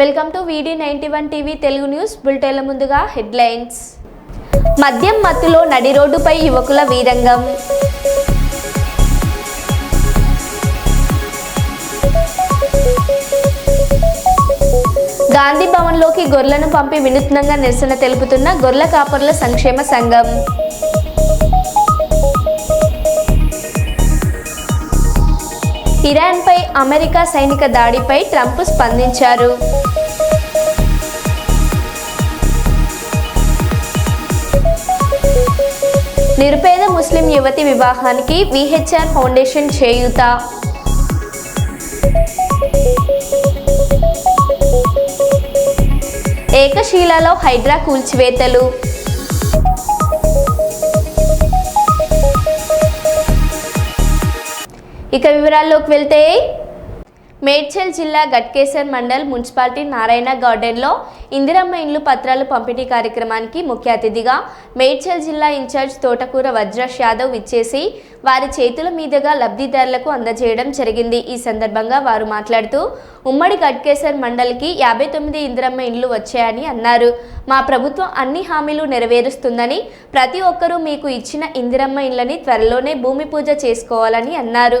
Welcome to వీడి ninety one TV Telugu news బులెటిన్ల ముందుగా headlines. మద్యం మత్తులో నడి రోడ్డుపై యువకుల వీరంగం. గాంధీ భవన్లోకి గొర్రెలను పంపి వినూత్నంగా నిరసన తెలుపుతున్న గొర్రెల కాపరుల సంక్షేమ సంఘం. ఇరాన్పై అమెరికా సైనిక దాడిపై ట్రంప్ స్పందించారు. నిరుపేద ముస్లిం యువతి వివాహానికి విహెచ్ఆర్ ఫౌండేషన్ చేయూత. ఏకశీలలో హైడ్రా కూల్చివేతలు. ఇక వివరాల్లోకి వెళ్తే మేడ్చల్ జిల్లా గట్కేసర్ మండల్ మున్సిపాలిటీ నారాయణ గార్డెన్లో ఇందిరమ్మ ఇండ్లు పత్రాలు పంపిణీ కార్యక్రమానికి ముఖ్య అతిథిగా మేడ్చల్ జిల్లా ఇన్ఛార్జ్ తోటకూర వజ్రాష్ యాదవ్ ఇచ్చేసి వారి చేతుల మీదుగా లబ్ధిదారులకు అందజేయడం జరిగింది. ఈ సందర్భంగా వారు మాట్లాడుతూ ఉమ్మడి గట్కేసర్ మండలికి యాభై తొమ్మిది ఇందిరమ్మ ఇండ్లు వచ్చాయని అన్నారు. మా ప్రభుత్వం అన్ని హామీలు నెరవేరుస్తుందని ప్రతి ఒక్కరూ మీకు ఇచ్చిన ఇందిరమ్మ ఇండ్లని త్వరలోనే భూమి పూజ చేసుకోవాలని అన్నారు.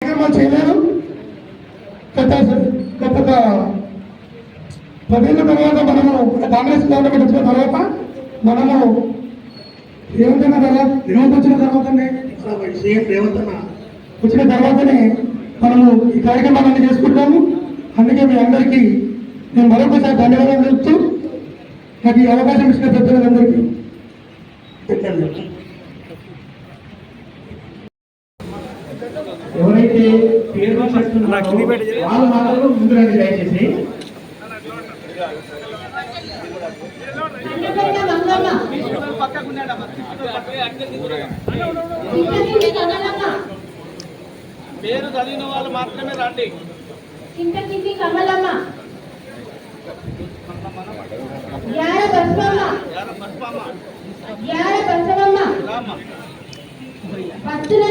కార్యక్రమాలు చేయలేదు గత గత ఒక పదేళ్ళ తర్వాత మనము కాంగ్రెస్ గవర్నమెంట్ వచ్చిన తర్వాత మనము రేవంత్ అన్న తర్వాత రేవంత్ వచ్చిన ఇక్కడ సీఎం రేవంత్ అన్న వచ్చిన తర్వాతనే మనము ఈ కార్యక్రమాలన్నీ చేసుకుంటాము. అందుకే మీ అందరికీ నేను మరొకసారి ధన్యవాదాలు చెప్తూ నాకు ఈ అవకాశం ఇచ్చిన పెద్దలందరికీ ఎవరైతే పేరు వాళ్ళ మాటలు మాత్రం ముందు దయచేసి పేరు చదివిన వాళ్ళు మాత్రమే రండి. కమలమ్మ యార బసవమ్మ యార యార బసవమ్మ భక్తుల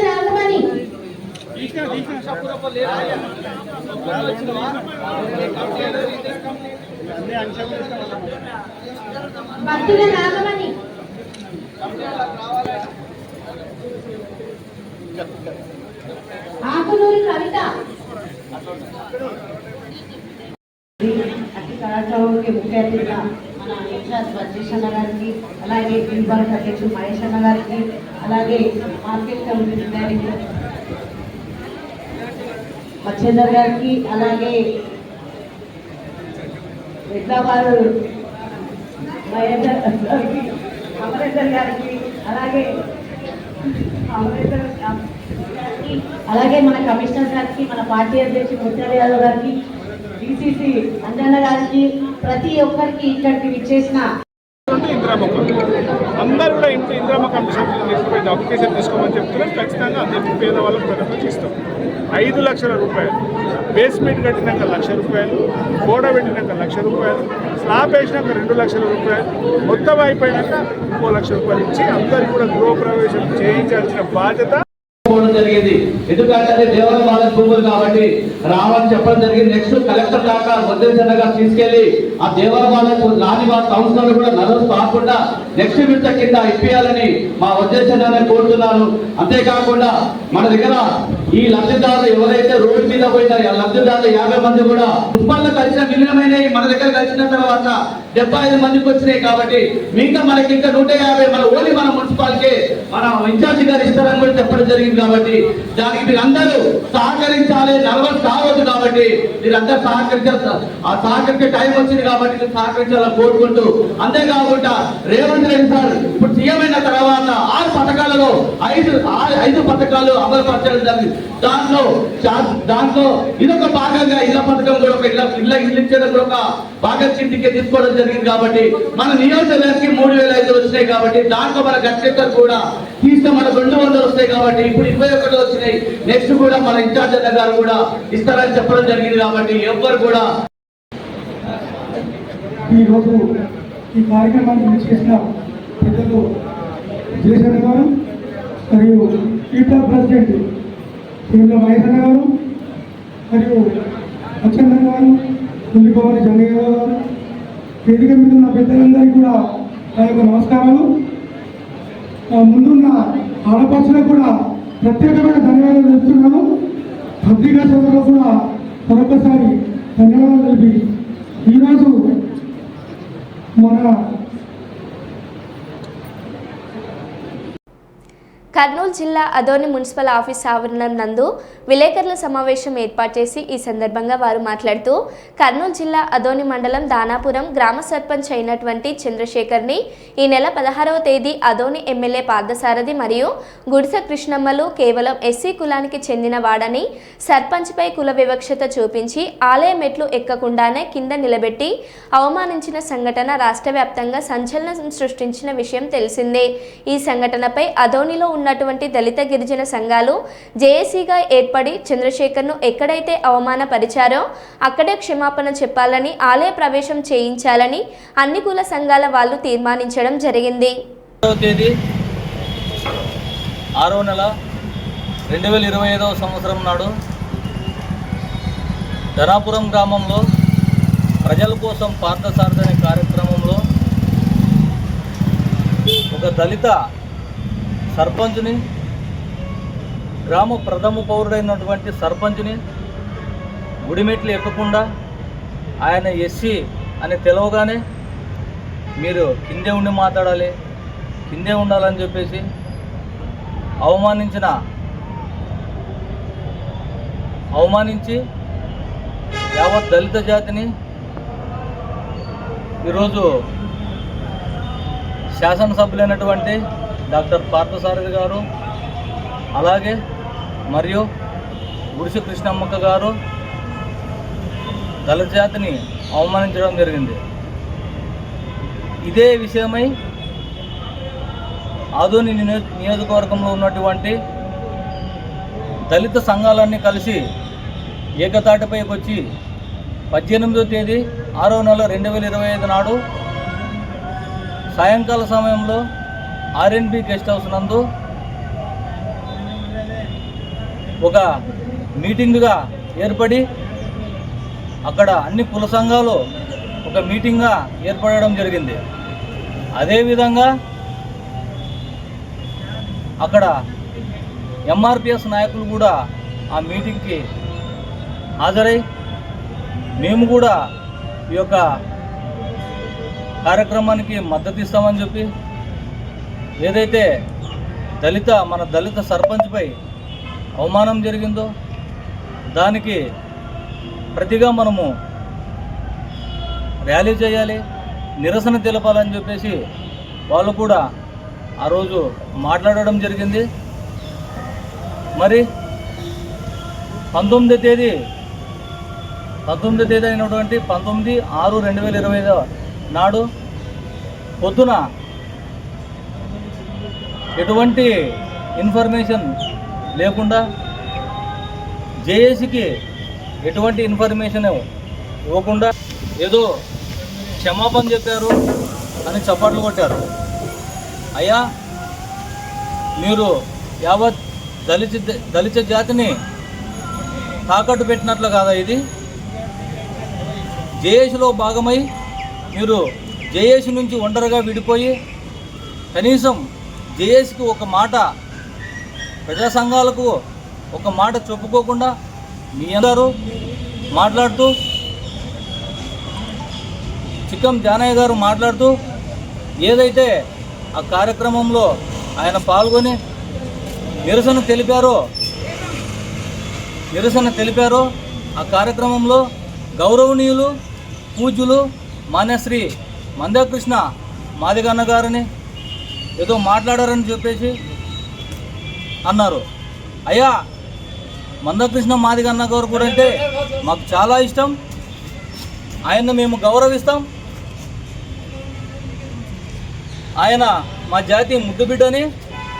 భక్తుల నాగమణి ఆకునూరి కవిత అతి కార్యక్రమానికి ముఖ్య అతిథిగా మన ఇన్ఛార్జ్ వజ్రేష్ గారికి అలాగే విభాగ అధ్యక్షుడు మహేష్ అన్న గారికి అలాగే మార్కెట్ కమిటీ డైరెక్టర్ మచ్చేందర్ గారికి అలాగే హైదరాబాద్ వారు గారికి గారికి అలాగే అమరేందర్ గారికి అలాగే మన కమిషనర్ గారికి మన పార్టీ అధ్యక్షుడు ముత్యాల యాదవ్ గారికి డిసిసి అంజన్న గారికి ప్రతి ఒక్కరికి ఇక్కడికి విచ్చేసిన ఇందిరామ అందరూ కూడా ఇంటి ఇందిరామ కమిషన్ సభ్యులు అప్లికేషన్ తీసుకోమని చెప్తున్నారు. ఖచ్చితంగా అందరికీ పేదవాళ్ళకు ప్రకటన ఇస్తాం. ఐదు లక్షల రూపాయలు. బేస్మెంట్ కట్టినాక లక్ష రూపాయలు. గోడ పెట్టినాక లక్ష రూపాయలు. స్లాబ్ వేసినాక రెండు లక్షల రూపాయలు. మొత్తం అయిపోయినాక ఇంకో లక్ష రూపాయలు ఇచ్చి అందరికీ కూడా గృహప్రవేశం చేయించాల్సిన బాధ్యత పోవడం జరిగింది. ఎందుకంటే అది దేవరం వాళ్ళ భూములు కాబట్టి రావాలని చెప్పడం జరిగింది. నెక్స్ట్ కలెక్టర్ దాకా వదిలేసన్నగా తీసుకెళ్ళి ఆ దేవరం వాళ్ళకు రాని మా సంస్థలు కూడా నర్వస్ కాకుండా నెక్స్ట్ విడత కింద ఇప్పియాలని మా ఉద్దేశాన్ని కోరుతున్నాను. అంతేకాకుండా మన దగ్గర ఈ లబ్ధిదారులు ఎవరైతే రోడ్డు మీద పోయినారో ఆ లబ్ధిదారులు యాభై మంది కూడా ఉత్పత్తులు కలిసిన విలీనమైన మన దగ్గర కలిసిన తర్వాత డెబ్బై ఐదు మందికి వచ్చినాయి కాబట్టి మిగతా మనకి ఇంకా నూట యాభై మన ఓన్లీ మన మున్సిపాలిటీ మన ఇన్ఛార్జి గారు ఇస్తారని కూడా చెప్పడం జరిగింది కాబట్టి దానికి అందరూ సహకరించాలి నలభై కావద్దు కాబట్టి మీరందరూ సహకరించాలి. ఆ సహకరించే టైం వచ్చింది కాబట్టి మీరు సహకరించాలని కోరుకుంటూ అంతేకాకుండా రేవంత్ రెడ్డి సార్ ఇప్పుడు సీఎం అయిన తర్వాత ఆరు పథకాలలో ఐదు ఐదు పథకాలు అమలు పరచడం జరిగింది. దాంట్లో దాంట్లో ఇదొక భాగంగా ఇళ్ళ పథకం కూడా ఒక ఇళ్ళ ఇళ్ళ ఇల్లు ఇచ్చేది కూడా ఒక భాగం తీసుకోవడం జరిగింది కాబట్టి మన నియోజకవర్గానికి మూడు వేల ఐదు వచ్చినాయి కాబట్టి దాంట్లో మన గట్టెక్కలు కూడా తీస్తే మనకు రెండు వందలు వస్తాయి కాబట్టి ఇప్పుడు ఇరవై ఒకటి వచ్చినాయి. నెక్స్ట్ కూడా మన ఇన్ఛార్జ్ అన్న గారు కూడా ఇస్తారని చెప్పడం జరిగింది కాబట్టి ఎవ్వరు కూడా ఈరోజు ఈ కార్యక్రమాన్ని చేసిన పెద్దలు జయశంకర్ గారు మరియు ఈటా ప్రెసిడెంట్ పిల్లల మహేశ్వర గారు మరియు అచ్చన్న గారు తొలిపవారి జంగయ్య గారు వేదిక మీద ఉన్న పెద్దలందరికీ కూడా నా యొక్క నమస్కారాలు. ముందున్న ఆడపడుచులకు కూడా ప్రత్యేకమైన ధన్యవాదాలు తెలుపుతున్నాను. పత్రికా సోదరులకు కూడా మరొకసారి ధన్యవాదాలు తెలిపి ఈరోజు మన కర్నూలు జిల్లా అదోని మున్సిపల్ ఆఫీస్ ఆవరణం నందు విలేకరుల సమావేశం ఏర్పాటు చేసి ఈ సందర్భంగా వారు మాట్లాడుతూ కర్నూలు జిల్లా అదోని మండలం దానాపురం గ్రామ సర్పంచ్ అయినటువంటి చంద్రశేఖర్ని ఈ నెల పదహారవ తేదీ అదోని ఎమ్మెల్యే పార్థసారథి మరియు గుడిసె కృష్ణమ్మలు కేవలం ఎస్సీ కులానికి చెందిన వాడని సర్పంచ్పై కుల వివక్షత చూపించి ఆలయ మెట్లు ఎక్కకుండానే కింద నిలబెట్టి అవమానించిన సంఘటన రాష్ట్ర వ్యాప్తంగా సంచలనం సృష్టించిన విషయం తెలిసిందే. ఈ సంఘటనపై అదోనిలో ఉన్న ఉన్నటువంటి దళిత గిరిజన సంఘాలు జేఏసీగా ఏర్పడి చంద్రశేఖర్ను ఎక్కడైతే అవమానపరిచారో అక్కడే క్షమాపణ చెప్పాలని ఆలయ ప్రవేశం చేయించాలని అన్ని కుల సంఘాల వాళ్ళు తీర్మానించడం జరిగింది. తేదీ ఆరో నెల రెండు వేల ఇరవై ఐదవ సంవత్సరం నాడు ధనాపురం గ్రామంలో ప్రజల కోసం పార్థసారథి అనే కార్యక్రమంలో ఒక దళిత సర్పంచ్ని గ్రామ ప్రథమ పౌరుడైనటువంటి సర్పంచ్ని గుడిమెట్లు ఎక్కకుండా ఆయన ఎస్సీ అని తెలవగానే మీరు కిందే ఉండి మాట్లాడాలి కిందే ఉండాలని చెప్పేసి అవమానించిన అవమానించి యావత్ దళిత జాతిని ఈరోజు శాసనసభ్యులైనటువంటి డాక్టర్ పార్థసారథి గారు అలాగే మరియు గుడిసె కృష్ణమ్మక్క గారు దళిత జాతిని అవమానించడం జరిగింది. ఇదే విషయమై ఆధుని నియోజకవర్గంలో ఉన్నటువంటి దళిత సంఘాలన్నీ కలిసి ఏకతాటిపైకి వచ్చి పద్దెనిమిదో తేదీ ఆరో నెల రెండు వేల ఇరవై ఐదు నాడు సాయంకాల సమయంలో ఆర్ఎన్బి గెస్ట్ హౌస్ నందు ఒక మీటింగ్గా ఏర్పడి అక్కడ అన్ని కుల సంఘాలు ఒక మీటింగ్గా ఏర్పడడం జరిగింది. అదేవిధంగా అక్కడ ఎంఆర్పిఎస్ నాయకులు కూడా ఆ మీటింగ్కి హాజరై మేము కూడా ఈ యొక్క కార్యక్రమానికి మద్దతు ఇస్తామని చెప్పి ఏదైతే దళిత మన దళిత సర్పంచ్పై అవమానం జరిగిందో దానికి ప్రతిగా మనము ర్యాలీ చేయాలి నిరసన తెలపాలని చెప్పేసి వాళ్ళు కూడా ఆ రోజు మాట్లాడడం జరిగింది. మరి పంతొమ్మిదో తేదీ పంతొమ్మిదో తేదీ అయినటువంటి పంతొమ్మిది ఆరు రెండు వేల ఇరవై నాడు పొద్దున ఎటువంటి ఇన్ఫర్మేషన్ లేకుండా జేఏసీకి ఎటువంటి ఇన్ఫర్మేషన్ ఇవ్వకుండా ఏదో క్షమాపణ చెప్పారు అని చప్పట్లు కొట్టారు. అయ్యా మీరు యావత్ దళిత దళిత జాతిని తాకట్టు పెట్టినట్లు కాదా ఇది? జేఏసీలో భాగమై మీరు జేఏసీ నుంచి ఒంటరిగా విడిపోయి కనీసం జేఏసీకి ఒక మాట ప్రజా సంఘాలకు ఒక మాట చెప్పుకోకుండా మీ అందరూ మాట్లాడుతూ చిక్కం జానయ్య గారు మాట్లాడుతూ ఏదైతే ఆ కార్యక్రమంలో ఆయన పాల్గొని నిరసన తెలిపారో నిరసన తెలిపారో ఆ కార్యక్రమంలో గౌరవనీయులు పూజ్యులు మాన్యశ్రీ మందాకృష్ణ మాదిగన్న గారిని ఏదో మాట్లాడారని చెప్పేసి అన్నారు. అయ్యా మందకృష్ణ మాదిగన్న గారు కూడా అంటే మాకు చాలా ఇష్టం. ఆయన్ను మేము గౌరవిస్తాం. ఆయన మా జాతి ముద్దుబిడ్డని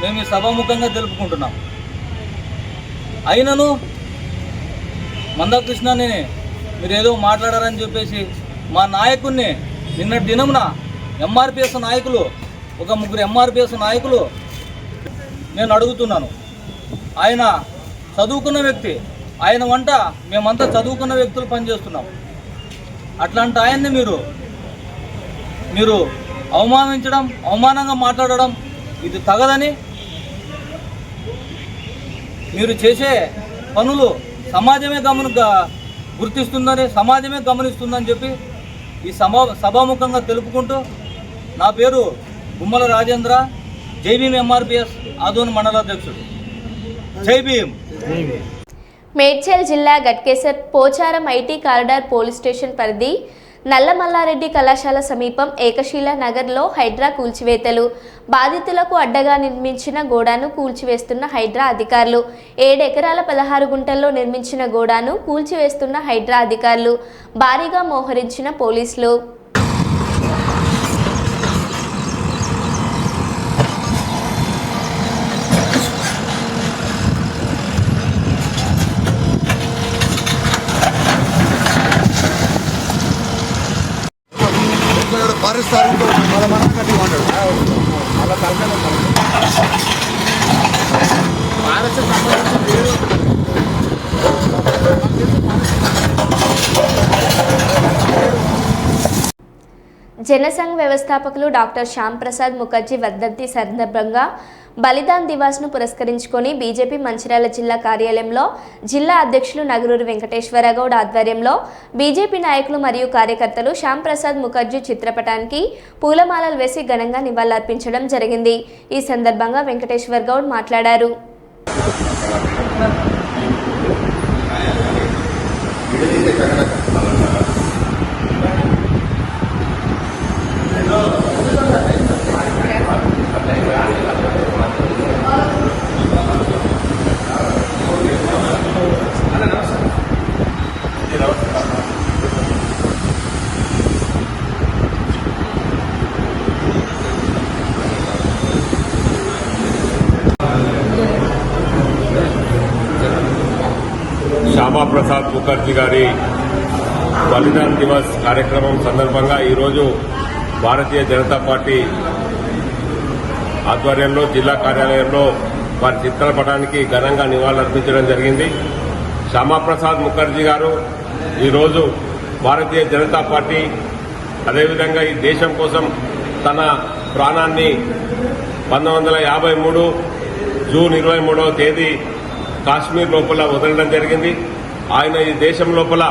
మేము ఈ సభాముఖంగా తెలుపుకుంటున్నాం. అయినను మందకృష్ణని మీరు ఏదో మాట్లాడారని చెప్పేసి మా నాయకుడిని నిన్నటి దినమున ఎంఆర్పిఎస్ నాయకులు ఒక ముగ్గురు ఎంఆర్పిఎస్ నాయకులు నేను అడుగుతున్నాను. ఆయన చదువుకున్న వ్యక్తి ఆయన వంట మేమంతా చదువుకున్న వ్యక్తులు పనిచేస్తున్నాం. అట్లాంటి ఆయన్ని మీరు మీరు అవమానించడం అవమానంగా మాట్లాడడం ఇది తగదని మీరు చేసే పనులు సమాజమే గమన గుర్తిస్తుందని సమాజమే గమనిస్తుందని చెప్పి ఈ సభా సభాముఖంగా తెలుపుకుంటూ నా పేరు గుమ్మల రాజేంద్ర జైభీం ఎంఆర్పిఎస్ ఆదోని మండలాధ్యక్షుడు జై మేడ్చల్ జిల్లా Ghatkesar Pocharam IT corridor police station పరిధి నల్లమల్లారెడ్డి కళాశాల సమీపం ఏకశీల నగర్లో హైడ్రా కూల్చివేతలు. బాధితులకు అడ్డగా నిర్మించిన గోడాను కూల్చివేస్తున్న హైడ్రా అధికారులు. ఏడెకరాల పదహారు గుంటల్లో నిర్మించిన గోడాను కూల్చివేస్తున్న హైడ్రా అధికారులు. భారీగా మోహరించిన పోలీసులు. జనసంఘ్ వ్యవస్థాపకులు డాక్టర్ శ్యాంప్రసాద్ ముఖర్జీ వర్ధంతి సందర్భంగా బలిదాన్ దివాస్ను పురస్కరించుకొని బీజేపీ మంచిర్యాల జిల్లా కార్యాలయంలో జిల్లా అధ్యక్షులు నగరూరి వెంకటేశ్వర గౌడ్ ఆధ్వర్యంలో బీజేపీ నాయకులు మరియు కార్యకర్తలు శ్యామ్ ప్రసాద్ ముఖర్జీ చిత్రపటానికి పూలమాలలు వేసి ఘనంగా నివాళులర్పించడం జరిగింది. ఈ సందర్భంగా వెంకటేశ్వర్ గౌడ్ మాట్లాడారు శ్యామాప్రసాద్ ముఖర్జీ గారి బలిదాన్ దివస్ కార్యక్రమం సందర్భంగా ఈరోజు భారతీయ జనతా పార్టీ ఆధ్వర్యంలో జిల్లా కార్యాలయంలో వారి చిత్రపటానికి ఘనంగా నివాళులర్పించడం జరిగింది. శ్యామాప్రసాద్ ముఖర్జీ గారు ఈరోజు భారతీయ జనతా పార్టీ అదేవిధంగా ఈ దేశం కోసం తన ప్రాణాన్ని పంతొమ్మిది వందల యాభై మూడు జూన్ ఇరవై మూడవ తేదీ కాశ్మీర్ లోపల వదలడం జరిగింది. ఆయన ఈ దేశం లోపల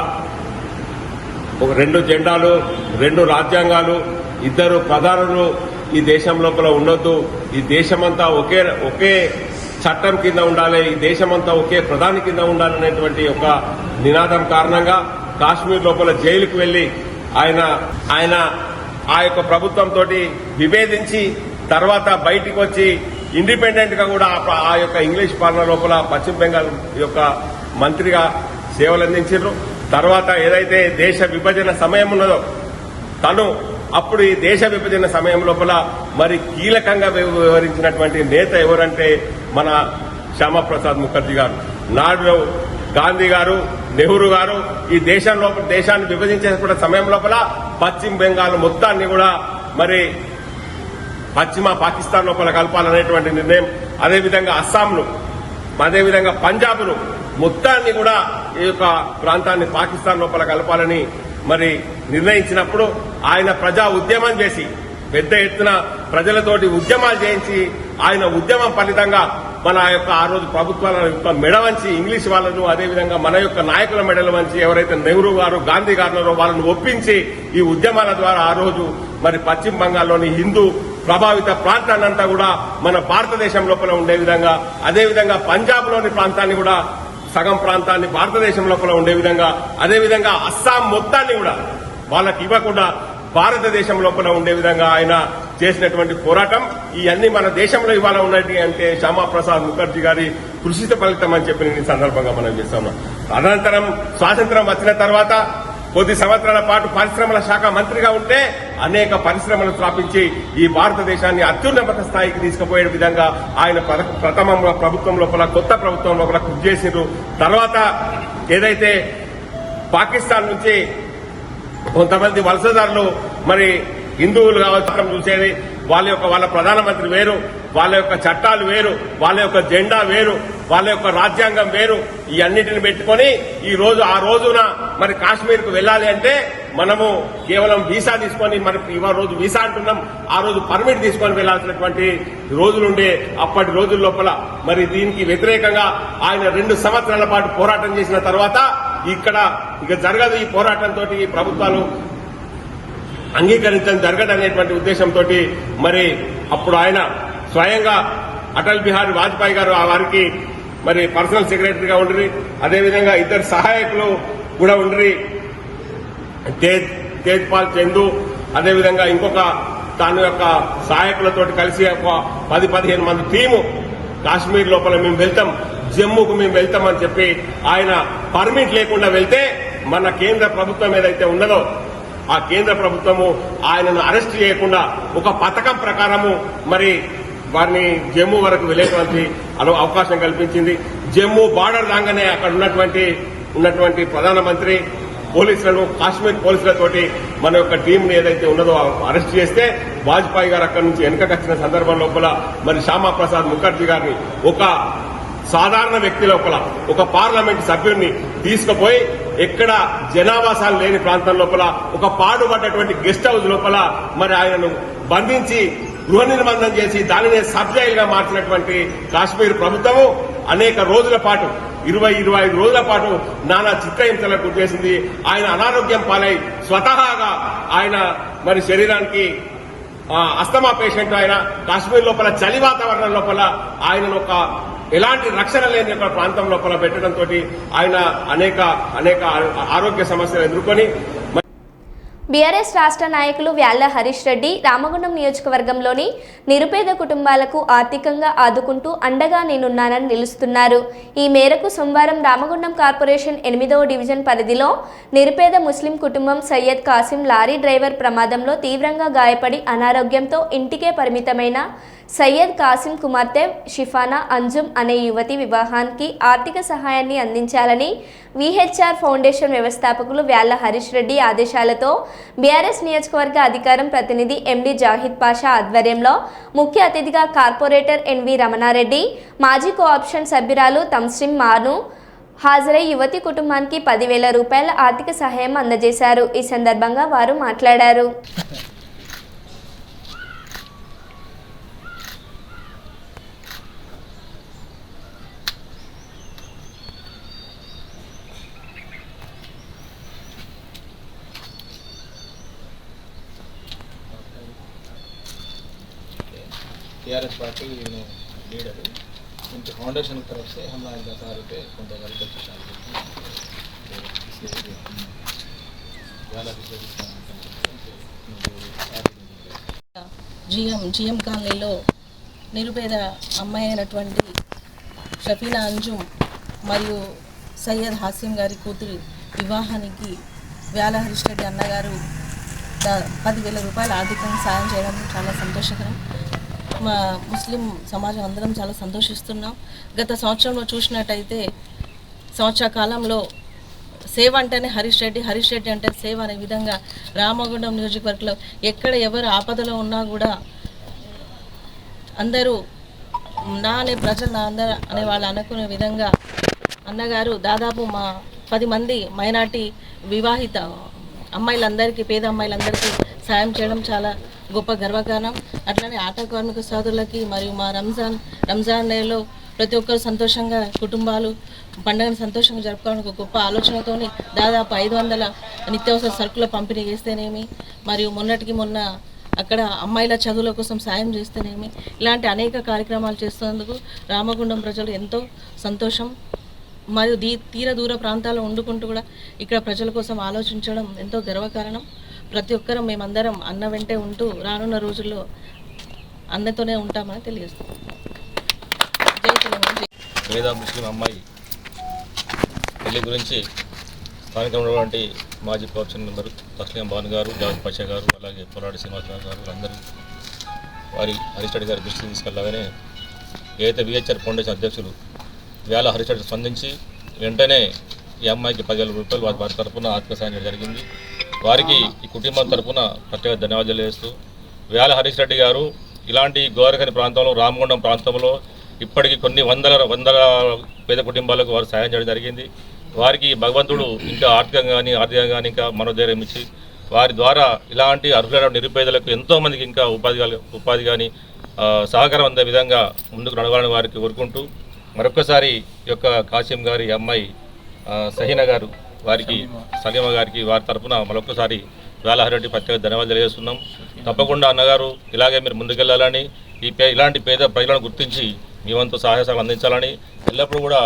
ఒక రెండు జెండాలు రెండు రాజ్యాంగాలు ఇద్దరు ప్రధానులు ఈ దేశం లోపల ఉండొద్దు. ఈ దేశమంతా ఒకే ఒకే చట్టం కింద ఉండాలి ఈ దేశమంతా ఒకే ప్రధాని కింద ఉండాలనేటువంటి ఒక నినాదం కారణంగా కాశ్మీర్ లోపల జైలుకు వెళ్ళి ఆయన ఆయన ఆ యొక్క ప్రభుత్వంతో విభేదించి తర్వాత బయటికి వచ్చి ఇండిపెండెంట్గా కూడా ఆ- ఆ యొక్క ఇంగ్లీష్ పాలన లోపల పశ్చిమ బెంగాల్ యొక్క మంత్రిగా సేవలు అందించారు తర్వాత ఏదైతే దేశ విభజన సమయం ఉన్నదో తను అప్పుడు ఈ దేశ విభజన సమయం లోపల మరి కీలకంగా వ్యవహరించినటువంటి నేత ఎవరంటే మన శ్యామప్రసాద్ ముఖర్జీ గారు. నాడు గాంధీ గారు నెహ్రూ గారు ఈ దేశం లోపల దేశాన్ని విభజించేటువంటి సమయం లోపల పశ్చిమ బెంగాల్ మొత్తాన్ని కూడా మరి పశ్చిమ పాకిస్తాన్ లోపల కలపాలనేటువంటి నిర్ణయం అదేవిధంగా అస్సాంను అదేవిధంగా పంజాబ్ను మొత్తాన్ని కూడా ఈ యొక్క ప్రాంతాన్ని పాకిస్తాన్ లోపల కలపాలని మరి నిర్ణయించినప్పుడు ఆయన ప్రజా ఉద్యమం చేసి పెద్ద ఎత్తున ప్రజలతోటి ఉద్యమాలు చేయించి ఆయన ఉద్యమం ఫలితంగా మన యొక్క ఆ రోజు ప్రభుత్వాల యొక్క మెడ వంచి ఇంగ్లీష్ వాళ్ళను అదేవిధంగా మన యొక్క నాయకుల మెడల వంచి ఎవరైతే నెహ్రూ గారు గాంధీ గారు వాళ్ళను ఒప్పించి ఈ ఉద్యమాల ద్వారా ఆ రోజు మరి పశ్చిమ బంగాల్లోని హిందూ ప్రభావిత ప్రాంతాన్నంతా కూడా మన భారతదేశం లోపల ఉండే విధంగా అదేవిధంగా పంజాబ్లోని ప్రాంతాన్ని కూడా సగం ప్రాంతాన్ని భారతదేశం లోపల ఉండే విధంగా అదేవిధంగా అస్సాం మొత్తాన్ని కూడా వాళ్ళకి ఇవ్వకుండా భారతదేశం లోపల ఉండే విధంగా ఆయన చేసినటువంటి పోరాటం ఇవన్నీ మన దేశంలో ఇవాళ ఉన్నట్టు అంటే శ్యామాప్రసాద్ ముఖర్జీ గారి కృషిత ఫలితం అని చెప్పి నేను సందర్భంగా మనం చేస్తాం. అనంతరం స్వాతంత్రం వచ్చిన తర్వాత కొద్ది సంవత్సరాల పాటు పరిశ్రమల శాఖ మంత్రిగా ఉంటే అనేక పరిశ్రమలు స్థాపించి ఈ భారతదేశాన్ని అత్యున్నత స్థాయికి తీసుకుపోయే విధంగా ఆయన ప్రథమ ప్రభుత్వం లోపల కొత్త ప్రభుత్వం లోపల కృషి చేసిండ్రు. తర్వాత ఏదైతే పాకిస్తాన్ నుంచి కొంతమంది వలసదారులు మరి హిందువులు కావచ్చు చూసేది వాళ్ళ యొక్క వాళ్ళ ప్రధానమంత్రి వేరు వాళ్ళ యొక్క చట్టాలు వేరు వాళ్ళ యొక్క జెండా వేరు వాళ్ళ యొక్క రాజ్యాంగం వేరు ఈ అన్నిటిని పెట్టుకొని ఈ రోజు ఆ రోజున మరి కాశ్మీర్కు వెళ్ళాలి అంటే మనము కేవలం వీసా తీసుకొని మరి ఇవాళ రోజు వీసా అంటున్నాం ఆ రోజు పర్మిట్ తీసుకొని వెళ్ళాల్సినటువంటి రోజులుండే అప్పటి రోజుల లోపల మరి దీనికి వ్యతిరేకంగా ఆయన రెండు సంవత్సరాల పాటు పోరాటం చేసిన తర్వాత ఇక్కడ ఇక జరగదు ఈ పోరాటంతో ఈ ప్రభుత్వాలు అంగీకరించడం జరగడం అనేటువంటి ఉద్దేశంతో మరి అప్పుడు ఆయన స్వయంగా అటల్ బిహారీ వాజ్పేయి గారు ఆ వారికి మరి పర్సనల్ సెక్రటరీగా ఉండ్రి. అదేవిధంగా ఇద్దరు సహాయకులు కూడా ఉండ్రి. తేజ్ తేజ్పాల్ చందు అదేవిధంగా ఇంకొక తాను యొక్క సహాయకులతోటి కలిసి ఒక పది పదిహేను మంది టీము కాశ్మీర్ లోపల మేము వెళ్తాం జమ్మూకు మేము వెళ్తామని చెప్పి ఆయన పర్మిట్ లేకుండా వెళ్తే మన కేంద్ర ప్రభుత్వం ఏదైతే ఉన్నదో ఆ కేంద్ర ప్రభుత్వము ఆయనను అరెస్ట్ చేయకుండా ఒక పథకం ప్రకారము మరి వారిని జమ్మూ వరకు వెళ్ళేటువంటి అవకాశం కల్పించింది. జమ్మూ బార్డర్ రాగానే అక్కడ ఉన్నటువంటి ఉన్నటువంటి ప్రధానమంత్రి పోలీసులను కాశ్మీర్ పోలీసులతోటి మన యొక్క టీం ఏదైతే ఉన్నదో అరెస్ట్ చేస్తే వాజ్పేయి గారు అక్కడి నుంచి వెనుకకు వచ్చిన సందర్భం లోపల మరి శ్యామాప్రసాద్ ముఖర్జీ గారిని ఒక సాధారణ వ్యక్తి లోపల ఒక పార్లమెంట్ సభ్యుడిని తీసుకుపోయి ఎక్కడ జనావాసాలు లేని ప్రాంతం లోపల ఒక పాడుపడ్డటువంటి గెస్ట్ హౌస్ లోపల మరి ఆయనను బంధించి గృహ నిర్బంధం చేసి దానినే సబ్గా మార్చినటువంటి కాశ్మీర్ ప్రభుత్వము అనేక రోజుల పాటు ఇరవై ఇరవై ఐదు రోజుల పాటు నానా చిత్రహింసలకు చేసింది. ఆయన అనారోగ్యం పాలై స్వతహాగా ఆయన మరి శరీరానికి అస్తమా పేషెంట్ ఆయన కాశ్మీర్ లోపల చలి వాతావరణం లోపల ఆయన ఒక ఎలాంటి రక్షణ లేని యొక్క ప్రాంతం లోపల పెట్టడంతో ఆయన అనేక అనేక ఆరోగ్య సమస్యలు ఎదుర్కొని బీఆర్ఎస్ రాష్ట్ర నాయకులు వ్యాళ్ళ హరీష్ రెడ్డి రామగుండం నియోజకవర్గంలోని నిరుపేద కుటుంబాలకు ఆర్థికంగా ఆదుకుంటూ అండగా నేనున్నానని నిలుస్తున్నారు. ఈ మేరకు సోమవారం రామగుండం కార్పొరేషన్ ఎనిమిదవ డివిజన్ పరిధిలో నిరుపేద ముస్లిం కుటుంబం సయ్యద్ కాసిం లారీ డ్రైవర్ ప్రమాదంలో తీవ్రంగా గాయపడి అనారోగ్యంతో ఇంటికే పరిమితమైన సయ్యద్ కాసిం కుమార్తె షిఫానా అంజుమ్ అనే యువతి వివాహానికి ఆర్థిక సహాయాన్ని అందించాలని విహెచ్ఆర్ ఫౌండేషన్ వ్యవస్థాపకులు వ్యాళ్ళ హరీష్ రెడ్డి ఆదేశాలతో బీఆర్ఎస్ నియోజకవర్గ అధికారం ప్రతినిధి ఎండి జాహిద్ పాషా ఆధ్వర్యంలో ముఖ్య అతిథిగా కార్పొరేటర్ ఎన్వి రమణారెడ్డి మాజీ కోఆప్షన్ సభ్యురాలు తమ్స్రిం మాను హాజరై యువతి కుటుంబానికి పదివేల రూపాయల ఆర్థిక సహాయం అందజేశారు. ఈ సందర్భంగా వారు మాట్లాడారు. टीआरएस पार्टी में लीडर है उनके फाउंडेशन की तरफ से हम लोग दस हज़ार रुपये उनका वेलकम चार्ज तो इसलिए हम ज़्यादा से ज़्यादा జిఎం జిఎం కాలనీలో నిరుపేద అమ్మాయి అయినటువంటి షఫీనా అంజుమ్ మరియు సయ్యద్ హాసిం గారి కూతురి వివాహానికి వ్యాల హరీష్ రెడ్డి అన్నగారు దా- పదివేల రూపాయల ఆర్థికంగా సాయం చేయడం చాలా సంతోషకరం మా ముస్లిం సమాజం అందరం చాలా సంతోషిస్తున్నాం. గత సంవత్సరంలో చూసినట్టయితే సంవత్సర కాలంలో సేవ అంటేనే హరీష్ రెడ్డి హరీష్ రెడ్డి అంటే సేవ అనే విధంగా రామగుండం నియోజకవర్గంలో ఎక్కడ ఎవరు ఆపదలో ఉన్నా కూడా అందరూ నా అనే ప్రజలు నా అందరు అనే వాళ్ళు అనుకునే విధంగా అన్నగారు దాదాపు మా పది మంది మైనార్టీ వివాహిత అమ్మాయిలందరికీ పేద అమ్మాయిలందరికీ సాయం చేయడం చాలా గొప్ప గర్వకారణం అట్లానే ఆటో కార్మిక సోదరులకి మరియు మా రంజాన్ రంజాన్ నెలలో ప్రతి ఒక్కరు సంతోషంగా కుటుంబాలు పండుగను సంతోషంగా జరుపుకోవడానికి ఒక గొప్ప ఆలోచనతోని దాదాపు ఐదు వందల నిత్యావసర సరుకుల పంపిణీ చేస్తేనేమి మరియు మొన్నటికి మొన్న అక్కడ అమ్మాయిల చదువుల కోసం సాయం చేస్తేనేమి ఇలాంటి అనేక కార్యక్రమాలు చేస్తున్నందుకు రామగుండం ప్రజలు ఎంతో సంతోషం మరియు దీ తీర దూర ప్రాంతాల్లో వండుకుంటూ కూడా ఇక్కడ ప్రజల కోసం ఆలోచించడం ఎంతో గర్వకారణం. ప్రతి ఒక్కరం మేమందరం అన్న వెంటే ఉంటూ రానున్న రోజుల్లో అన్నతోనే ఉంటామని తెలియజేస్తుంది జై తెలంగాణ పేద ముస్లిం అమ్మాయి పెళ్ళి గురించి స్థానికంగా ఉన్నటువంటి మాజీ కౌన్సిల్ మెంబర్ తస్లీం భాను గారు జావద్ పాషా గారు అలాగే పొలాడి శ్రీనివాసరావు గారు అందరూ వారి హరిస్టడి గారి దృష్టికి తీసుకెళ్ళగానే ఏదైతే విహెచ్ఆర్ ఫౌండేషన్ అధ్యక్షులు వేల హరిస్టడి స్పందించి వెంటనే ఈ అమ్మాయికి పదివేల రూపాయలు వారి వారి తరఫున ఆర్థిక సాయం జరిగింది. వారికి ఈ కుటుంబం తరఫున ప్రత్యేక ధన్యవాదాలు తెలియజేస్తూ వేల హరీష్ రెడ్డి గారు ఇలాంటి గోరఖని ప్రాంతంలో రామగుండం ప్రాంతంలో ఇప్పటికి కొన్ని వందల వందల పేద కుటుంబాలకు వారు సహాయం చేయడం జరిగింది. వారికి భగవంతుడు ఇంకా ఆర్థికంగా కానీ ఆర్థికంగా కానీ ఇంకా మనోధైర్యం ఇచ్చి వారి ద్వారా ఇలాంటి అర్హులైన నిరుపేదలకు ఎంతోమందికి ఇంకా ఉపాధి ఉపాధి కానీ సహకారం అందే విధంగా ముందుకు నడవాలని వారికి కోరుకుంటూ మరొకసారి యొక్క కాసిం గారి అమ్మాయి సహీన గారు వారికి సలీమ గారికి వారి తరఫున మరొకసారి వేలహరెడ్డి ప్రత్యేక ధన్యవాదాలు తెలియజేస్తున్నాం. తప్పకుండా అన్నగారు ఇలాగే మీరు ముందుకెళ్ళాలని ఈ పే ఇలాంటి పేద ప్రజలను గుర్తించి మీ వంతు సహాయ సహకారాలు అందించాలని ఎల్లప్పుడూ కూడా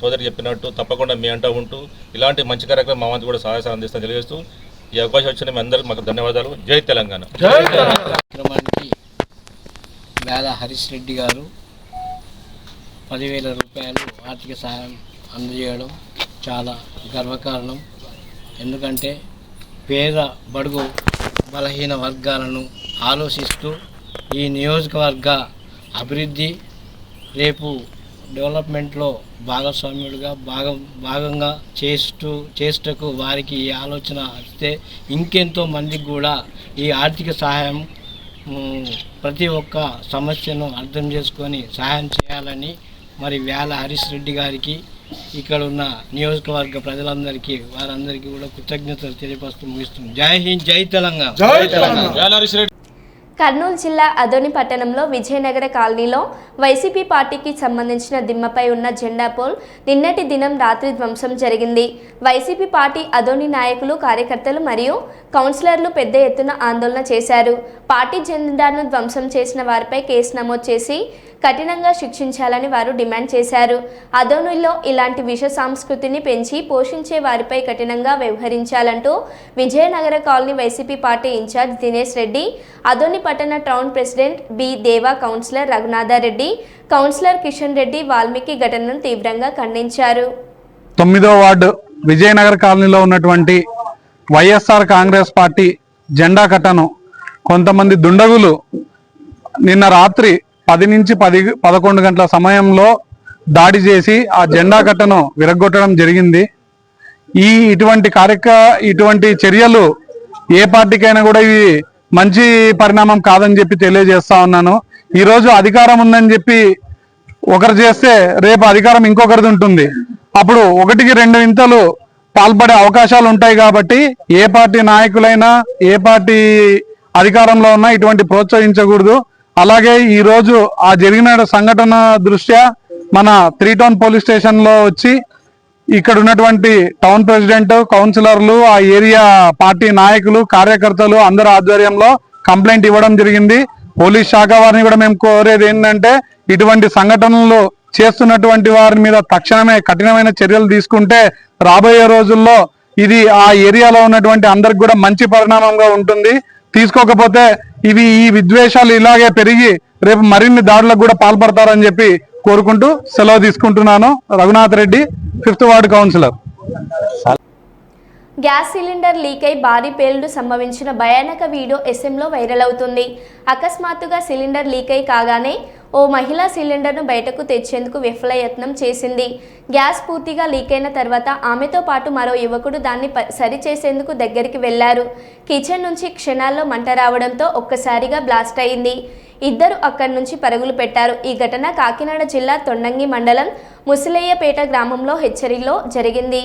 సోదరి చెప్పినట్టు తప్పకుండా మీ అంటూ ఉంటూ ఇలాంటి మంచి కార్యక్రమం మా వంతు కూడా సహాయ సహకారం అందిస్తాను తెలియజేస్తూ ఈ అవకాశం వచ్చిన మీ అందరికీ మాకు ధన్యవాదాలు. జై తెలంగాణ. కార్యక్రమానికి వేద హరీష్ రెడ్డి గారు పదివేల రూపాయలు ఆర్థిక సహాయం అందజేయడం చాలా గర్వకారణం. ఎందుకంటే పేద బడుగు బలహీన వర్గాలను ఆలోచిస్తూ ఈ నియోజకవర్గ అభివృద్ధి రేపు డెవలప్మెంట్లో భాగస్వామ్యుడిగా భాగం భాగంగా చేస్తూ చేస్తకు వారికి ఈ ఆలోచన వస్తే ఇంకెంతో మందికి కూడా ఈ ఆర్థిక సహాయం ప్రతి ఒక్క సమస్యను అర్థం చేసుకొని సహాయం చేయాలని మరి వేల హరీష్ రెడ్డి గారికి ఇక్కడ ఉన్న నియోజకవర్గ ప్రజలందరికీ వారందరికీ కూడా కృతజ్ఞతలు తెలియపరుస్తూ ముగిస్తుంది జై హింద్ జై తెలంగాణ. కర్నూలు జిల్లా అదోని పట్టణంలో విజయనగర కాలనీలో వైసీపీ పార్టీకి సంబంధించిన దిమ్మపై ఉన్న జెండా పోల్ నిన్నటి దినం రాత్రి ధ్వంసం జరిగింది. వైసీపీ పార్టీ అదోని నాయకులు కార్యకర్తలు మరియు కౌన్సిలర్లు పెద్ద ఎత్తున ఆందోళన చేశారు. పార్టీ జెండాను ధ్వంసం చేసిన వారిపై కేసు నమోదు చేసి కఠినంగా శిక్షించాలని వారు డిమాండ్ చేశారు. అదోనిలో ఇలాంటి విష సంస్కృతిని పెంచి పోషించే వారిపై కఠినంగా వ్యవహరించాలంటూ Vijayanagara colony YCP party in charge Dinesh Reddy Adoni పట్టణ town president B Deva councillor Raghunatha Reddy councillor Kishan Reddy Valmiki ఘటనను తీవ్రంగా ఖండించారు. తొమ్మిదో వార్డు విజయనగర్ కాలనీలో ఉన్నటువంటి వైఎస్ఆర్ కాంగ్రెస్ పార్టీ జెండా కట్టను కొంతమంది దుండగులు నిన్న రాత్రి పది నుంచి పది పదకొండు గంటల సమయంలో దాడి చేసి ఆ జెండా కట్టను విరగొట్టడం జరిగింది. ఈ ఇటువంటి కార్యక ఇటువంటి చర్యలు ఏ పార్టీకైనా కూడా ఇవి మంచి పరిణామం కాదని చెప్పి తెలియజేస్తా ఉన్నాను. ఈరోజు అధికారం ఉందని చెప్పి ఒకరు చేస్తే రేపు అధికారం ఇంకొకరిది ఉంటుంది. అప్పుడు ఒకటికి రెండు వింతలు పాల్పడే అవకాశాలు ఉంటాయి కాబట్టి ఏ పార్టీ నాయకులైనా ఏ పార్టీ అధికారంలో ఉన్నా ఇటువంటి ప్రోత్సహించకూడదు. అలాగే ఈరోజు ఆ జరిగిన సంఘటన దృష్ట్యా మన త్రీ టౌన్ పోలీస్ స్టేషన్లో వచ్చి ఇక్కడ ఉన్నటువంటి టౌన్ ప్రెసిడెంట్ కౌన్సిలర్లు ఆ ఏరియా పార్టీ నాయకులు కార్యకర్తలు అందరి ఆధ్వర్యంలో కంప్లైంట్ ఇవ్వడం జరిగింది. పోలీస్ శాఖ వారిని కూడా మేము కోరేది ఏంటంటే ఇటువంటి సంఘటనలు చేస్తున్నటువంటి వారి మీద తక్షణమే కఠినమైన చర్యలు తీసుకుంటే రాబోయే రోజుల్లో ఇది ఆ ఏరియాలో ఉన్నటువంటి అందరికి కూడా మంచి పరిణామంగా ఉంటుంది. తీసుకోకపోతే ఇవి ఈ విద్వేషాలు ఇలాగే పెరిగి రేపు మరిన్ని దాడులకు కూడా పాల్పడతారని చెప్పి కోరుకుంటూ సెలవు తీసుకుంటున్నాను. Raghunath Reddy fifth ward councillor. Gas cylinder leak అయి భారీ పేలుడు సంభవించిన భయానక వీడియో ఎస్ఎంలో వైరల్ అవుతుంది. అకస్మాత్తుగా సిలిండర్ లీక్ అయి కాగానే ఓ మహిళ సిలిండర్ను బయటకు తెచ్చేందుకు విఫల యత్నం చేసింది. గ్యాస్ పూర్తిగా లీక్ అయిన తర్వాత ఆమెతో పాటు మరో యువకుడు దాన్ని సరిచేసేందుకు దగ్గరికి వెళ్ళారు. కిచెన్ నుంచి క్షణాల్లో మంట రావడంతో ఒక్కసారిగా బ్లాస్ట్ అయింది. ఇద్దరు అక్కడి నుంచి పరుగులు పెట్టారు. ఈ ఘటన కాకినాడ జిల్లా తొండంగి మండలం ముసిలయ్యపేట గ్రామంలో హెచ్చరిలో జరిగింది.